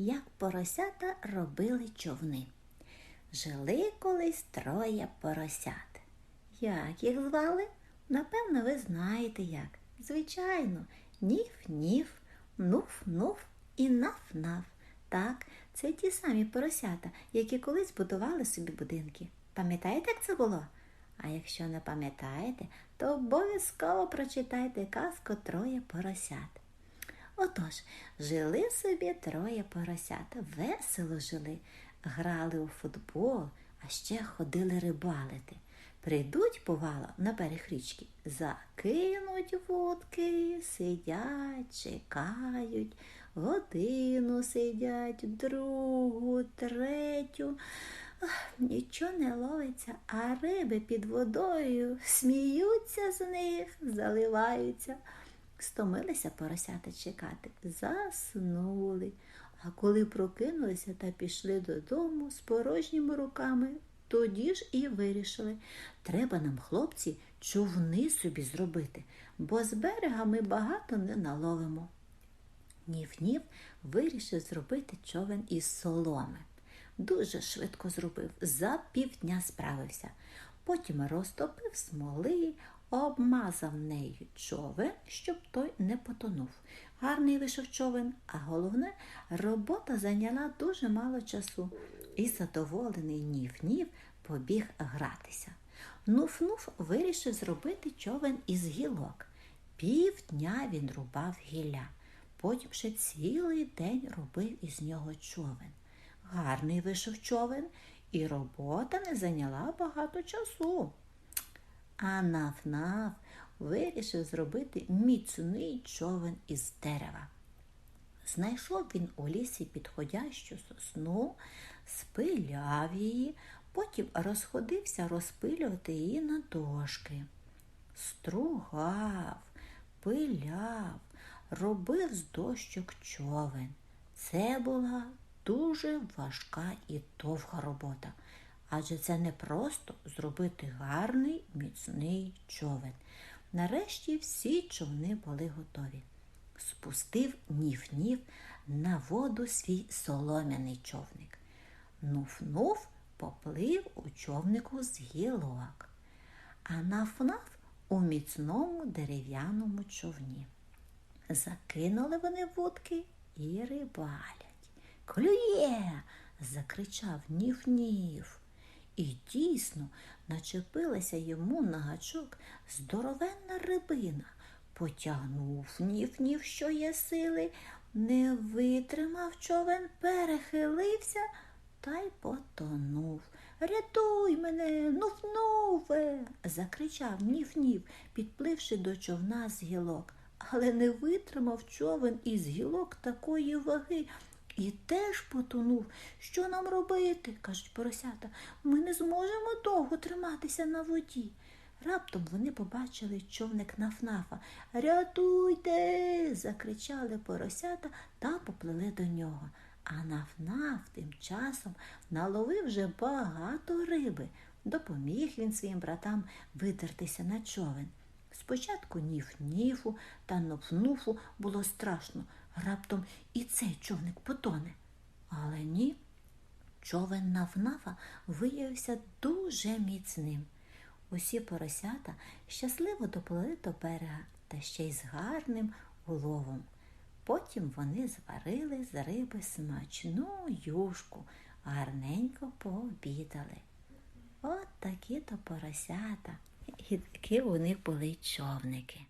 як поросята робили човни. Жили колись троє поросят. Як їх звали? Напевно, ви знаєте як. Звичайно, ніф-ніф, нуф-нуф і наф-наф. Так, це ті самі поросята, які колись будували собі будинки. Пам'ятаєте, як це було? А якщо не пам'ятаєте, то обов'язково прочитайте казку Троє поросят. Отож, жили собі троє поросят, весело жили, грали у футбол, а ще ходили рибалити. Прийдуть, бувало, на берег річки, закинуть вудки, сидять, чекають, годину сидять, другу, третю. Нічого не ловиться, а риби під водою сміються з них, заливаються. Стомилися поросята чекати, заснули. А коли прокинулися та пішли додому з порожніми руками, тоді ж і вирішили. Треба нам, хлопці, човни собі зробити, бо з берега ми багато не наловимо. Нів-нів вирішив зробити човен із соломи. Дуже швидко зробив, за півдня справився. Потім розтопив смоли, обмазав нею човен, щоб той не потонув. Гарний вийшов човен, а головне, робота зайняла дуже мало часу. І задоволений нів-нів побіг гратися. Нуф-нуф вирішив зробити човен із гілок. Півдня він рубав гілля. Потім ще цілий день робив із нього човен. Гарний вийшов човен, і робота не зайняла багато часу. А наф-наф вирішив зробити міцний човен із дерева. Знайшов він у лісі підходящу сосну, спиляв її, потім розходився розпилювати її на дошки. Стругав, пиляв, робив з дощок човен. Це була дуже важка і довга робота, адже це не просто зробити гарний міцний човен. Нарешті всі човни були готові. Спустив ніф-ніф на воду свій солом'яний човник. Нуф-нуф поплив у човнику з гілок, а наф-наф у міцному дерев'яному човні. Закинули вони вудки і рибалять. Клює. закричав ніф-ніф. І дійсно начепилася йому на гачок здоровенна рибина. Потягнув ніф-ніф, що є сили, не витримав човен, перехилився та й потонув. Рятуй мене, нуф-нуфе, закричав ніф-ніф, підпливши до човна з гілок. Але не витримав човен із гілок такої ваги. І теж потонув. Що нам робити? кажуть поросята. Ми не зможемо довго триматися на воді. Раптом вони побачили човник нафнафа. Рятуйте. закричали поросята та поплили до нього. А нафнаф тим часом наловив вже багато риби. Допоміг він своїм братам витертися на човен. Спочатку ніф-ніфу та нуф-нуфу було страшно. Раптом і цей човник потоне. Але ні, човен нафнафа виявився дуже міцним. Усі поросята щасливо доплили до берега та ще й з гарним уловом. Потім вони зварили з риби смачну юшку, гарненько пообідали. От такі то поросята, і такі у них були човники.